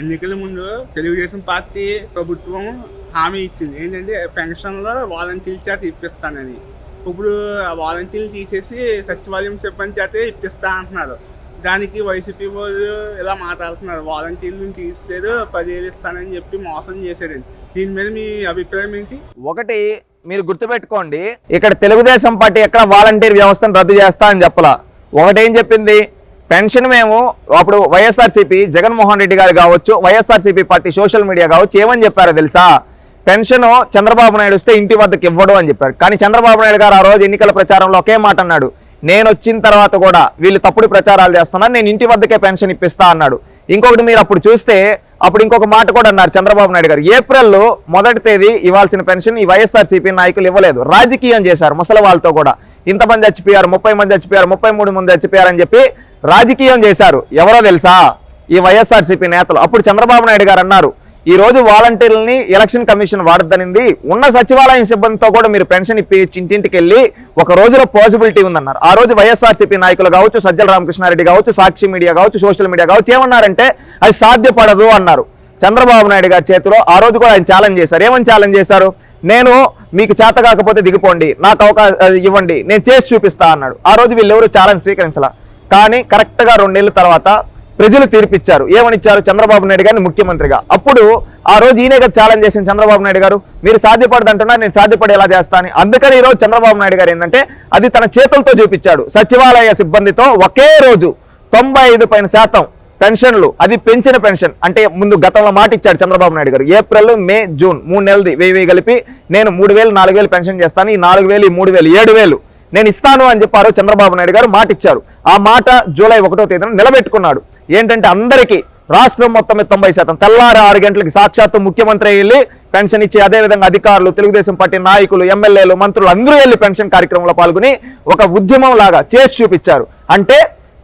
ఎన్నికల ముందు తెలుగుదేశం పార్టీ ప్రభుత్వం హామీ ఇచ్చింది. ఏంటంటే పెన్షన్లో వాలంటీర్ చేత ఇప్పిస్తానని. ఇప్పుడు వాలంటీర్లు తీసేసి సచివాలయం సిబ్బంది చేతే ఇప్పిస్తా అంటున్నారు. దానికి వైసీపీ వాళ్ళు ఇలా మాట్లాడుతున్నారు. వాలంటీర్లు తీసేది పదివేలు ఇస్తానని చెప్పి మోసం చేశారండి దీని మీద మీ అభిప్రాయం ఏంటి? ఒకటి మీరు గుర్తుపెట్టుకోండి ఇక్కడ తెలుగుదేశం పార్టీ ఎక్కడ వాలంటీర్ వ్యవస్థను రద్దు చేస్తా అని చెప్పలా. ఒకటేం చెప్పింది? పెన్షన్ మేము అప్పుడు వైఎస్ఆర్సీపీ జగన్మోహన్ రెడ్డి గారు కావచ్చు వైఎస్ఆర్సీపీ పార్టీ సోషల్ మీడియా కావచ్చు ఏమని చెప్పారో తెలుసా? పెన్షన్ చంద్రబాబు నాయుడు వస్తే ఇంటి వద్దకు ఇవ్వడు అని చెప్పారు. కానీ చంద్రబాబు నాయుడు గారు ఆ రోజు ఎన్నికల ప్రచారంలో ఒకే మాట అన్నాడు. నేను వచ్చిన తర్వాత కూడా వీళ్ళు తప్పుడు ప్రచారాలు చేస్తున్నారు నేను ఇంటి వద్దకే పెన్షన్ ఇప్పిస్తా అన్నాడు. ఇంకొకటి మీరు అప్పుడు చూస్తే అప్పుడు ఇంకొక మాట కూడా అన్నారు చంద్రబాబు నాయుడు గారు. ఏప్రిల్లో మొదటి తేదీ ఇవ్వాల్సిన పెన్షన్ ఈ వైఎస్ఆర్సీపీ నాయకులు ఇవ్వలేదు. రాజకీయం చేశారు ముసలి వాళ్ళతో కూడా. ఇంతమంది చచ్చిపోయారు ముప్పై మంది చచ్చిపోయారు ముప్పై మూడు మంది చచ్చిపోయారు అని చెప్పి రాజకీయం చేశారు. ఎవరో తెలుసా? ఈ వైఎస్ఆర్సీపీ నేతలు. అప్పుడు చంద్రబాబు నాయుడు గారు అన్నారు ఈ రోజు వాలంటీర్లని ఎలక్షన్ కమిషన్ వాడద్దనింది. ఉన్న సచివాలయం సిబ్బందితో కూడా మీరు పెన్షన్ ఇప్పి ఇంటింటికి వెళ్ళి ఒక రోజులో పాసిబిలిటీ ఉందన్నారు. ఆ రోజు వైఎస్ఆర్సీపీ నాయకులు కావచ్చు సజ్జల రామకృష్ణారెడ్డి కావచ్చు సాక్షి మీడియా కావచ్చు సోషల్ మీడియా కావచ్చు ఏమన్నారంటే అది సాధ్యపడదు అన్నారు. చంద్రబాబు నాయుడు గారి చేతిలో ఆ రోజు కూడా ఆయన ఛాలెంజ్ చేశారు. ఏమని ఛాలెంజ్ చేశారు? నేను మీకు చేత కాకపోతే దిగిపోండి. నాకు అవకాశం ఇవ్వండి. నేను చేసి చూపిస్తా అన్నాడు. ఆ రోజు వీళ్ళెవరు ఛాలెంజ్ స్వీకరించాల? కానీ కరెక్ట్గా రెండేళ్ళ తర్వాత ప్రజలు తీర్పిచ్చారు. ఏమనిచ్చారు? చంద్రబాబు నాయుడు గారిని ముఖ్యమంత్రిగా. అప్పుడు ఆ రోజు ఈయనే కదా ఛాలెంజ్ చేసిన చంద్రబాబు నాయుడు గారు. మీరు సాధ్యపడదంటున్నా నేను సాధ్యపడేలా చేస్తాను అందుకని ఈ రోజు చంద్రబాబు నాయుడు గారు ఏంటంటే అది తన చేతులతో చూపించాడు. సచివాలయ సిబ్బందితో ఒకే రోజు తొంభై ఐదు పైన శాతం పెన్షన్లు అది పెంచిన పెన్షన్. అంటే ముందు గతంలో మాట ఇచ్చాడు చంద్రబాబు నాయుడు గారు. ఏప్రిల్ మే జూన్ మూడు నెలది వెయ్యి వెయ్యి కలిపి నేను మూడు వేలు నాలుగు వేలు పెన్షన్ చేస్తాను. ఈ నాలుగు వేలు ఈ మూడు వేలు ఏడు వేలు నేను ఇస్తాను అని చెప్పారు చంద్రబాబు నాయుడు గారు మాట ఇచ్చారు ఆ మాట జూలై ఒకటో తేదీన నిలబెట్టుకున్నాడు. ఏంటంటే అందరికీ రాష్ట్రం మొత్తం మీద తొంభై శాతం తెల్లారి ఆరు గంటలకి సాక్షాత్తు ముఖ్యమంత్రి వెళ్ళి పెన్షన్ ఇచ్చి అదే విధంగా అధికారులు తెలుగుదేశం పార్టీ నాయకులు ఎమ్మెల్యేలు మంత్రులు అందరూ వెళ్ళి పెన్షన్ కార్యక్రమంలో పాల్గొని ఒక ఉద్యమం లాగా చేసి చూపించారు. అంటే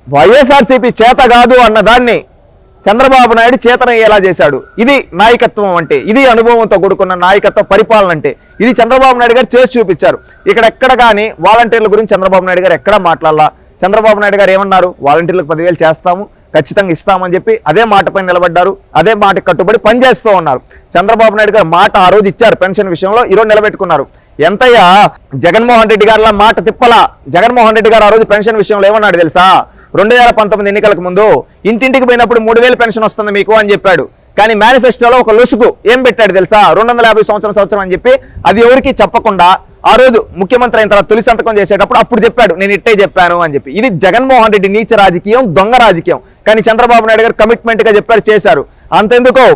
వైఎస్ఆర్సీపీ చేత కాదు అన్న దాన్ని చంద్రబాబు నాయుడు చేతనయ్యేలా చేశాడు. ఇది నాయకత్వం అంటే ఇది అనుభవంతో కూడుకున్న నాయకత్వ పరిపాలన అంటే ఇది చంద్రబాబు నాయుడు గారు చేసి చూపించారు. ఇక్కడ ఎక్కడ కానీ వాలంటీర్ల గురించి చంద్రబాబు నాయుడు గారు ఎక్కడ మాట్లాడాల? చంద్రబాబు నాయుడు గారు ఏమన్నారు? వాలంటీర్లకు పదివేలు చేస్తాము ఖచ్చితంగా ఇస్తామని చెప్పి అదే మాటపై నిలబడ్డారు అదే మాట కట్టుబడి పనిచేస్తూ ఉన్నారు. చంద్రబాబు నాయుడు గారు మాట ఆ రోజు ఇచ్చారు పెన్షన్ విషయంలో ఈరోజు నిలబెట్టుకున్నారు. ఎంతయ్యా? జగన్మోహన్ రెడ్డి గారిలా మాట తిప్పలా? జగన్మోహన్ రెడ్డి గారు ఆ రోజు పెన్షన్ విషయంలో ఏమన్నాడు తెలుసా? రెండు వేల పంతొమ్మిది ఎన్నికలకు ముందు ఇంటింటికి పోయినప్పుడు మూడు వేలు పెన్షన్ వస్తుంది మీకు అని చెప్పాడు. కానీ మేనిఫెస్టోలో ఒక లుసుగు ఏం పెట్టాడు తెలుసా? రెండు వందల యాభై సంవత్సరం సంవత్సరం అని చెప్పి అది ఎవరికి చెప్పకుండా ఆ రోజు ముఖ్యమంత్రి అయిన తర్వాత తొలి సంతకం చేసేటప్పుడు అప్పుడు చెప్పాడు నేను ఇట్టే చెప్పాను అని చెప్పి. ఇది జగన్మోహన్ రెడ్డి నీచ రాజకీయం దొంగ రాజకీయం. కానీ చంద్రబాబు నాయుడు గారు కమిట్మెంట్గా చెప్పారు చేశారు. అంతెందుకో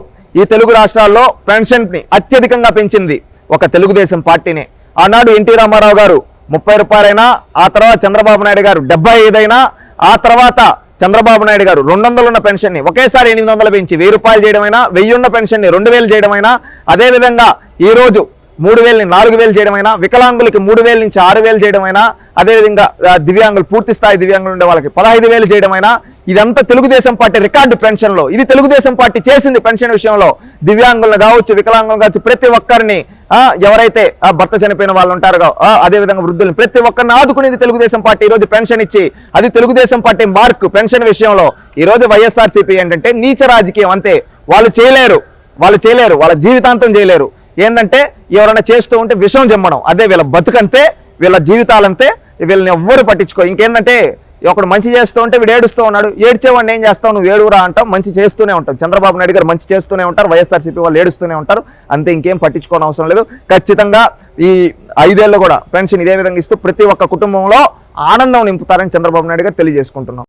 ఈ తెలుగు రాష్ట్రాల్లో పెన్షన్ని అత్యధికంగా పెంచింది ఒక తెలుగుదేశం పార్టీనే. ఆనాడు ఎన్టీ రామారావు గారు ముప్పై రూపాయలైనా ఆ తర్వాత చంద్రబాబు నాయుడు గారు డెబ్బై ఐదైనా ఆ తర్వాత చంద్రబాబు నాయుడు గారు రెండు వందలు ఉన్న పెన్షన్ని ఒకేసారి ఎనిమిది వందలు పెంచి వెయ్యి రూపాయలు చేయడమైనా వెయ్యి ఉన్న పెన్షన్ని రెండు వేలు చేయడమైనా అదేవిధంగా ఈరోజు మూడు వేలని నాలుగు వేలు చేయడమైనా వికలాంగులకి మూడు వేల నుంచి ఆరు వేలు చేయడమైనా అదేవిధంగా దివ్యాంగులు పూర్తి స్థాయి దివ్యాంగులు ఉండే వాళ్ళకి పదహైదు వేలు చేయడమైనా ఇదంతా తెలుగుదేశం పార్టీ రికార్డు పెన్షన్లు. ఇది తెలుగుదేశం పార్టీ చేసింది పెన్షన్ విషయంలో. దివ్యాంగులను కావచ్చు వికలాంగులు కావచ్చు ప్రతి ఒక్కరిని ఎవరైతే ఆ, భర్త చనిపోయిన వాళ్ళు ఉంటారో అదేవిధంగా అదే విధంగా వృద్ధులను ప్రతి ఒక్కరిని ఆదుకునేది తెలుగుదేశం పార్టీ. ఈ రోజు పెన్షన్ ఇచ్చి అది తెలుగుదేశం పార్టీ మార్క్ పెన్షన్ విషయంలో. ఈ రోజు వైఎస్ఆర్సీపీ ఏంటంటే నీచ రాజకీయం అంతే. వాళ్ళు చేయలేరు. వాళ్ళు చేయలేరు. వాళ్ళ జీవితాంతం చేయలేరు. ఏంటంటే ఎవరైనా చేస్తూ ఉంటే విషం జమ్మడం. అదే వీళ్ళ బతుకంతే వీళ్ళ జీవితాలంతే వీళ్ళని ఎవ్వరు పట్టించుకో. ఇంకేంటంటే ఒకడు మంచి చేస్తూ ఉంటే వీడు ఏడుస్తూ ఉన్నాడు. ఏడ్చేవాడిని ఏం చేస్తావు? నువ్వు ఏడురా అంటాం. మంచి చేస్తూనే ఉంటాం. చంద్రబాబు నాయుడు గారు మంచి చేస్తూనే ఉంటారు. వైఎస్ఆర్సీపీ వాళ్ళు ఏడుస్తూనే ఉంటారు. అంతే ఇంకేం పట్టించుకోని అవసరం లేదు. ఖచ్చితంగా ఈ ఐదేళ్ళు కూడా పెన్షన్ ఇదే విధంగా ఇస్తూ ప్రతి ఒక్క కుటుంబంలో ఆనందం నింపుతారని చంద్రబాబు నాయుడు గారు తెలియజేసుకుంటున్నాం.